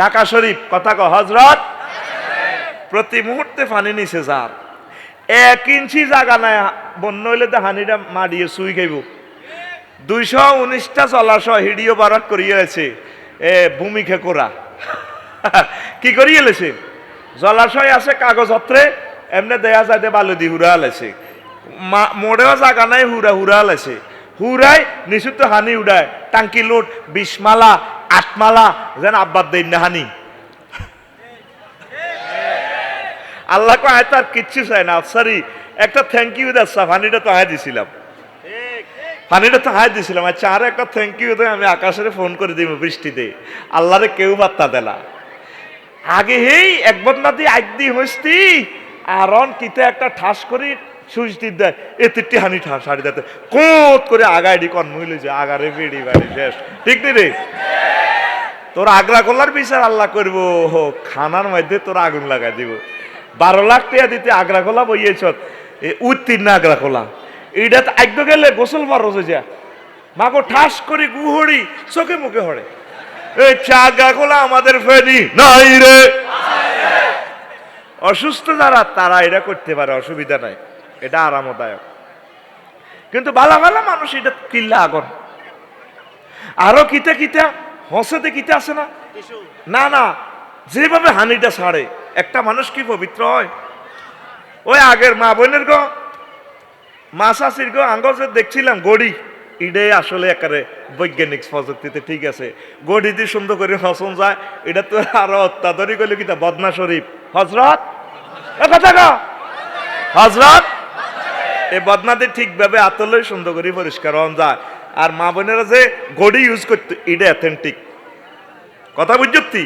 ঢাকা শরীফ, কথা কো হজরত প্রতি মুহূর্তে পানি নিছে যার এক ইঞ্চি জায়গা নাই, বন্য হইলে তো হানিটা মারিয়ে সুই খাইব। দুইশো উনিশটা জলাশয় হিডিও বারাক করিয়েছে এ ভূমি করা কি করিয়েছে জলাশয় আছে কাগজ হত্রে এমনি দেয়া যায় যে বালু দি হুরা আলেছে মোড়েও জায়গা নাই হুরা হুরা আলেছে হুরাই নিশুদ্ধ হানি উড়ায়, টাঙ্কি লোট বিশমালা আটমালা যেন আব্বাদ দেন না হানি আল্লাহ কো তার কিচ্ছু চাই না, সরি। একটা থ্যাংক ইউ দাসা পানিটা তো আয় দিছিলাম। পানিটা তো হাই দিছিলাম। আচ্ছা আর একটা থ্যাংক ইউ দেয়, আমি আকাশের ফোন করে দিব বৃষ্টিতে। আল্লাহরে কেউ বার্তা দেলা। আগে হেই, এক না দিয়ে আগ দি হইস্তি আর কিতে একটা ঠাস করি সুইচ দেয় এ তিনটি হানি ঠাস হাড়ি দিতে কোত করে আগায় ডি কন যে আগারে বেড়ি বাড়ি শেষ। ঠিক নি রে? তোর আগ্রা কলার বিচার আল্লাহ করব। খানার মধ্যে তোর আগুন লাগাই দিব। বারো লাখ টাকা দিতে আগ্রা কলা বইয়েছ? উত্তীর্ণ আগ্রা এইটা তো আগ্য গেলে গোসল মারো যা। মাগো ঠাস করে গুহড়ি চোখে মুখে হড়ে। এই চাগা কলা আমাদের ফেনি নাই রে। অসুস্থ যারা, তারা এটা করতে পারে, অসুবিধা নাই। এটা আরামদায়ক। কিন্তু বালা বালা মানুষ এটা কিল্লা আগন আরও কিতে কিতা, হসেতে কিতে আছে না? না না, যেভাবে হানিটা ছাড়ে, একটা মানুষ কি পবিত্র হয়? ওই আগের মা বোনের গো, মা শাশির গো আঙ্গ দেখছিলাম, গড়ি এটাই আসলে একারে বৈজ্ঞানিক প্রযুক্তিতে ঠিক আছে। গড়ি দিয়ে সুন্দর করে হসন যায়, এটা তো আরও অত্যাধুনিক হইল কিতা বদনা শরীফ। হজরত কথা হজরত এই বদনাতে ঠিকভাবে আতলে সুন্দর করে পরিষ্কার হন যায়। আর মা বোনেরা যে গড়ি ইউজ করতো, এটা অ্যাথেন্টিক কথা বুঝছি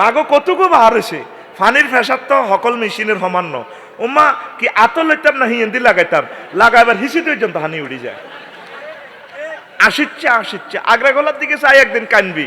মাগো কতকু বাহার হয়েছে। ফানির ফেসার তো সকল মেশিনের সমান্য উম্মা, কি আতল লইতাম না হিন্দি লাগাইতাম। লাগাইবার হিসি পর্যন্ত হানি উড়ি যায়। আসিচ্ছে আসিচ্ছে। আগ্রা গোলার দিকে চাই একদিন কানবি।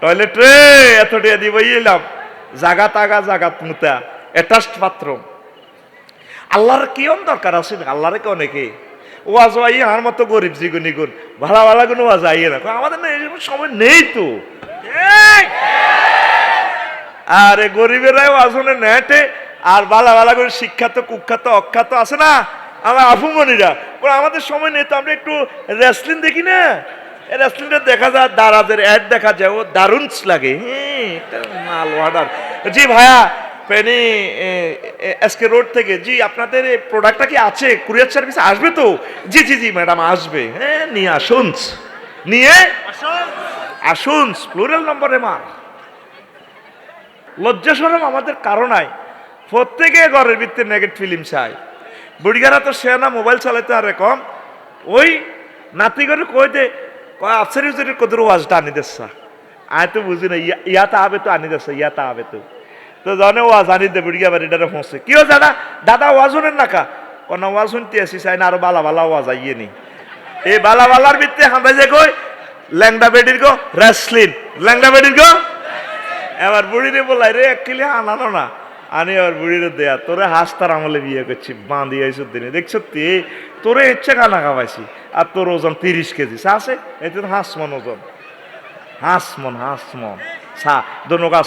টয়লেট রে এত টিয়া দিব এলাম। জাগা তাগা জাগাত মুতা অ্যাটাচড বাথরুম আল্লাহর কি অন দরকার আছে? আল্লাহরে কে অনেকে ওয়াজ আই আর মতো গরিব জিগুনি গুণ ভালো ভালো কোনো ওয়াজ আইয়ে না। আমাদের না এই সময় নেই তো। আরে গরিবেরাই ওয়াজনে নেটে আর বালা বালা করে শিক্ষাত কুখ্যাত অখ্যাত আছে না? আমার আফুমনিরা আমাদের সময় নেই তো আমরা একটু রেসলিং দেখি না? রেসলিংটা দেখা যায়, দারাজের অ্যাড দেখা যায়, ও দারুণ লাগে। মাল অর্ডার জি ভাইয়া পেনি এসকে রোড থেকে। জি, আপনাদের প্রোডাক্টটা কি আছে? কুরিয়ার সার্ভিস আসবে তো? জি জি জি ম্যাডাম আসবে। হ্যাঁ নিয়ে আসুন। নিয়ে আসুন। প্লুরাল নম্বরে মার। লজ্জা সরম আমাদের কারণ নাই। প্রত্যেকে ঘরের ভিত্তিতে নেগেট ফিল্ম চাই বুড়িগারা তো সে না মোবাইল চালাতে আরে কম। ওই নাতি করে কইতে আফসারি হুজুরের কদর ওয়াজটা আনি দেসা আয় তো বুঝি না, ইয়া- ইয়াতা আবে তো, আনি দেসা ইয়াতা আবে তো। তো জানে ওয়াজ আনি দে বাড়ি ডারে ফসে। কিও জানা দাদা? ওয়াজ শুনেন না কা? কোন ওয়াজ শুনতে আসি চাই না আরও বালা বালা ওয়াজ আইয়ে নি। এই বালা বালার ভিত্তিতে হাঁদা যে কই? ল্যাংডা বেডির গো, রেসলিন। ল্যাংডা বেডির গো? এবার বুড়িরে বলাই রে এক কিলে আনানো না। আনি আবার বুড়িরে দেয়া, তোরে হাসতার আমলে বিয়ে করছি, বাঁধি আইসুর দিনে। দেখছ তে তোরে ইচ্ছে খানা খাওয়াইছি। আর তোর ওজন তিরিশ কেজি। আছে? এতে হাঁস মন ওজন। হাঁস মন হাঁস মন সা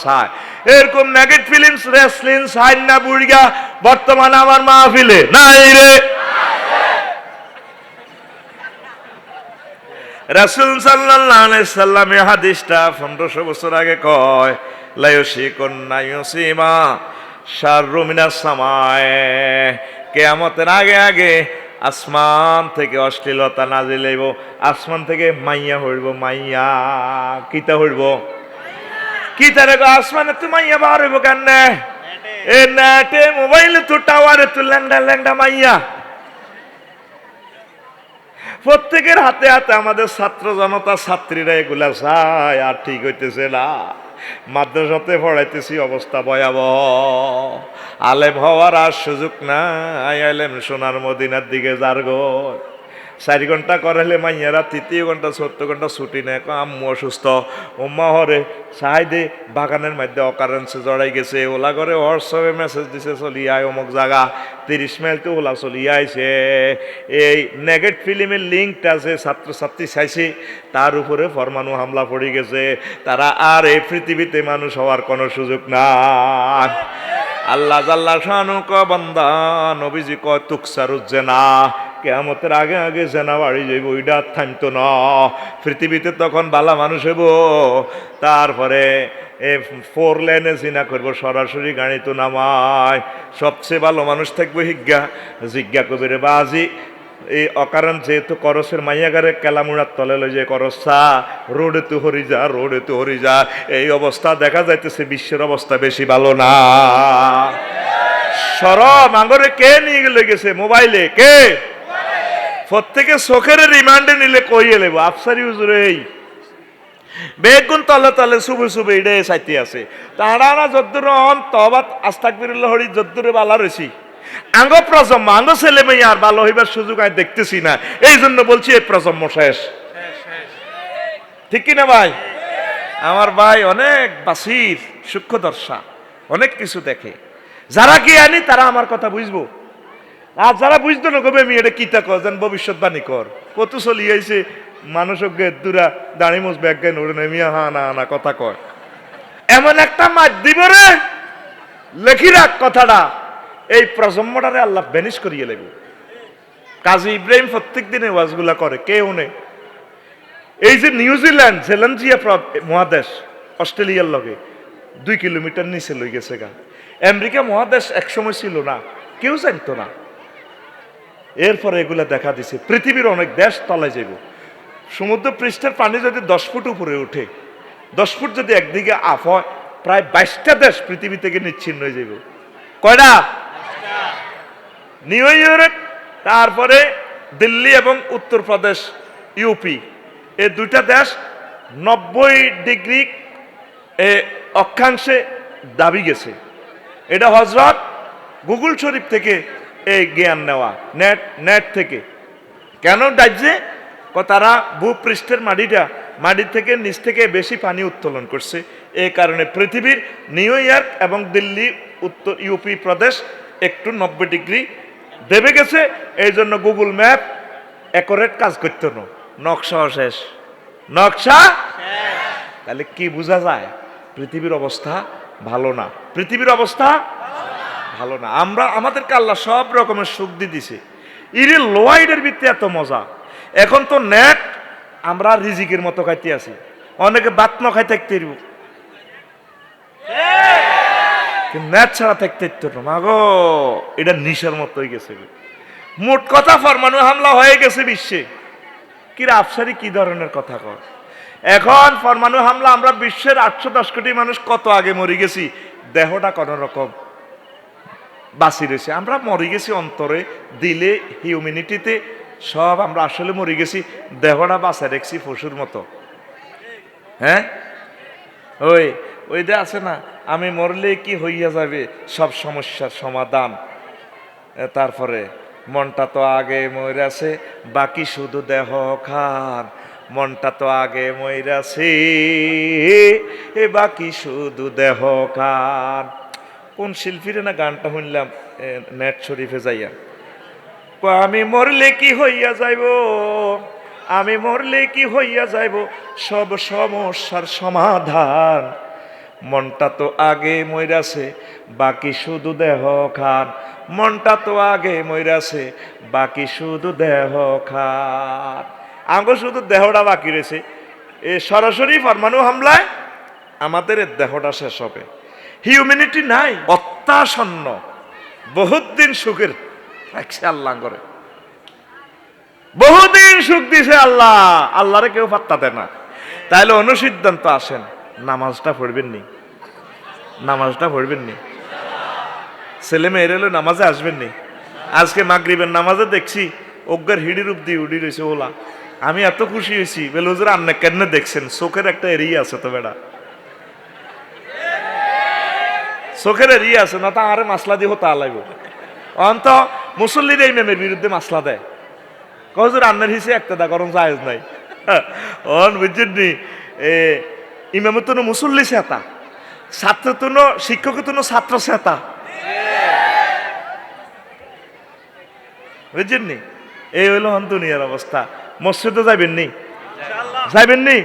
সায় এরকম নেগেট ফিলিমস রেসলিং সাইন না বুড়িগা, বর্তমানে আমার মাহফিলে নাই রে। রাসুল সাল্লাল্লাহু সাল্লাম এই হাদিসটা পনেরোশো বছর আগে কয় লায়সি কন্যা ইউসিমা শাররু মিনাস সামায়। কেয়ামতের আগে আগে আসমান থেকে অশ্লীলতা নাজিল হইব, আসমান থেকে মাইয়া হইব, মাইয়া, কিতা হইব? কিতা রে আসমানে তো মাইয়া বার হইব কেন এ নেটে মোবাইলে তো টাওয়ারে তো ল্যাংডা ল্যাংডা মাইয়া। প্রত্যেকের হাতে হাতে আমাদের ছাত্র জনতা, ছাত্রীরা এগুলা চায় আর ঠিক হইতেছে না। মাদ্রাসাতে পড়াইতেছি অবস্থা ভয়াবহ। আলেম হওয়ার আর সুযোগ নাই। আলেম সোনার মদিনার দিকে যার গো চারি ঘণ্টা করাইলে মাইয়ারা তৃতীয় ঘণ্টা চতুর্থ ঘণ্টা ছুটি নেয় আম্মু অসুস্থ। উম্মা হরে সাহাই দে, বাগানের মধ্যে অকারেন্সে জড়াই গেছে। ওলা করে হোয়াটসঅ্যাপে মেসেজ দিছে, চলি আয় অমুক জায়গা তিরিশ মাইল তো ওলা চলি আইছে। এই নেগেট ফিল্মের লিঙ্কটা যে ছাত্রছাত্রী চাইছে তার উপরে ফরমানু হামলা পড়ে গেছে। তারা আর এই পৃথিবীতে মানুষ হওয়ার কোনো সুযোগ নাই। আল্লাহ জাল্লা শানু ক বান্দা, নবীজি কয় তুকসারুজ্জেনা কেয়ামতের আগে আগে জেনা বাড়ি যাইব ওইটা থামতো ন। পৃথিবীতে তখন বালা মানুষ হইব। তারপরে এ ফোর লেনে জিনা করব, সরাসরি গাড়ি তো নামায়। সবচেয়ে ভালো মানুষ থাকবে হিজ্ঞা। জিজ্ঞা কবিরে বাজি এই অকারণ যেহেতু করসের মাইয়াগারে কেলামুড়ার তলে লই যে করসা, রোডে তু হরি যা, রোডে তু হরি যা, এই অবস্থা দেখা যাইতেছে, বিশ্বের অবস্থা বেশি ভালো না। সরম, আঙ্গরে কে নিয়ে গেলে গেছে? মোবাইলে? কে? প্রত্যেকে চোখের রিমান্ডে নিলে কইয়ে লেব আফসারি হুজুরে এই। বেগুন তলে তলে শুভে শুভে ইডে সাইতে আছে। না যদ্দুর অন তবাত আস্তাক বিরুল্লাহ হরি যদ্দুরে বালা রয়েছি। আঙ্গ প্রজন্ম, আঙ্গ ছেলে মেয়ে আর ভালো হইবার সুযোগ আমি দেখতেছি না। এই জন্য বলছি এই প্রজন্ম শেষ। ঠিক কিনা ভাই? আমার ভাই অনেক বাসির, সূক্ষ্মদর্শা, অনেক কিছু দেখে। যারা কি আনি, তারা আমার কথা বুঝব। আর যারা বুঝতো না, কবে আমি এটা কিতা কর যেন ভবিষ্যৎবাণী কর। কত চলি আইছে মানুষ দূরা, দাঁড়ি মুস ব্যাগ গায়ে নড়ে নেমিয়া হা না না, কথা কয়। এমন একটা মাছ দিব রে লেখি রাখ কথাটা। এই প্রজন্মটারে আল্লাহ বেনিশ করিয়ে লেব কাজী ইব্রাহিম প্রত্যেক দিনে ওয়াজগুলা করে, কেউ নেই। এই যে নিউজিল্যান্ড জেলানজিয়া প্র- মহাদেশ, অস্ট্রেলিয়ার লগে, দুই কিলোমিটার নিচে লই গেছে গা। আমেরিকা মহাদেশ একসময় ছিল না, কেউ জানতো না। এরপরে এগুলা দেখা দিছে, পৃথিবীর অনেক দেশ তলায় যাইব। সমুদ্র পৃষ্ঠের পানি যদি দশ ফুট উপরে উঠে, দশ ফুট যদি একদিকে আফ হয়, প্রায় বাইশটা দেশ পৃথিবী থেকে নিচ্ছিন্ন হয়ে যাইব। কয়টা? নিউ ইয়র্ক তারপরে দিল্লি এবং উত্তরপ্রদেশ ইউপি এই দুইটা দেশ নব্বই ডিগ্রি এ অক্ষাংশে দাবি গেছে। এটা হজরত গুগল শরীফ থেকে এই জ্ঞান নেওয়া, নেট নেট থেকে। কেন ক তারা ভূপৃষ্ঠের মাটিটা, মাটি থেকে, নিচ থেকে বেশি পানি উত্তোলন করছে। এই কারণে পৃথিবীর নিউ ইয়র্ক এবং দিল্লি, উত্তর ইউপি প্রদেশ একটু নব্বই ডিগ্রি দেবে গেছে এই জন্য গুগল ম্যাপ একরেট কাজ করতো না নকশা শেষ। নকশা তাহলে কি বোঝা যায়? পৃথিবীর অবস্থা ভালো না। পৃথিবীর অবস্থা ভালো না। আমরা, আমাদেরকে আল্লাহ সব রকমের সুখ দিয়ে দিছে। ইরে লোয়াইডের ভিত্তি এত মজা। এখন তো নেট আমরা রিজিকের মতো খাইতে আছি। অনেকে বাত ন খাই থাকতে নেট ছাড়া থাকতে না মাগো, এটা নিশার মতো হয়ে গেছে। মোট কথা, ফরমানু হামলা হয়ে গেছে বিশ্বে। কি আফসারি কি ধরনের কথা কর এখন পরমাণু হামলা, আমরা বিশ্বের আটশো দশ কোটি মানুষ কত আগে মরে গেছি? দেহটা কোন রকম বাঁচি রয়েছে। আমরা মরে গেছি অন্তরে, দিলে হিউম্যানিটিতে সব আমরা আসলে মরে গেছি, দেহটা বাঁচা রেখছি পশুর মতো। হ্যাঁ? ওই ওই যে আছে না আমি মরলে কি হইয়া যাবে? সব সমস্যার সমাধান। তারপরে মনটা তো আগে মইরাছে, বাকি শুধু দেহ খান। মনটা তো আগে মইরাছে, এ, বাকি শুধু দেহ খান। কোন শিল্পীর না গানটা শুনলাম নেট শরীফে যাইয়া। আমি মরলে কি হইয়া যাইব? আমি মরলে কি হইয়া যাইব? সব সমস্যার সমাধান। মনটা তো আগে মইরাছে, বাকি শুধু দেহ খান। মনটা তো আগে মইরাছে, বাকি শুধু দেহ খান। আঙ্গ শুধু দেহটা বাকি রয়েছে। এ সরাসরি পরমাণু হামলায় আমাদের দেহটা শেষ হবে। হিউম্যানিটি নাই, অত্যাসন্ন। বহুত দিন সুখের রাখছে আল্লাহ করে। বহুদিন সুখ দিছে আল্লাহ। আল্লাহরে কেউ পাত্তা দেয় না। তাইলে অনুসিদ্ধান্ত আসেন। নামাজটা পড়বেন নি নামাজটা পড়বেন নি ছেলে মেয়ের এলো নামাজে আসবেন নি আজকে মাগরিবের নামাজে দেখছি অজ্ঞার হিড়ির রূপ দিয়ে উড়ি রয়েছে ওলা। আমি এত খুশি হয়েছি বেলুজের আন্না কেন দেখছেন? চোখের একটা এরিয়া আছে তো বেড়া। চোখের এরিয়ে আছে, না তা আরে মাসলা দিয়ে হতা লাগবে। অন্ত মুসল্লির এই মেমের বিরুদ্ধে মাসলা দেয়। কজুর আন্নার হিসে একটা দা করণ জায়েজ নাই। অন বুঝছেন এ ইমামের তো মুসল্লি সেতা ছাত্র তো শিক্ষক তো ছাত্র সেতা। বুঝছেন এই হইল হন দুনিয়ার অবস্থা। মসজিদে যাবেন নি? যাবেন নি?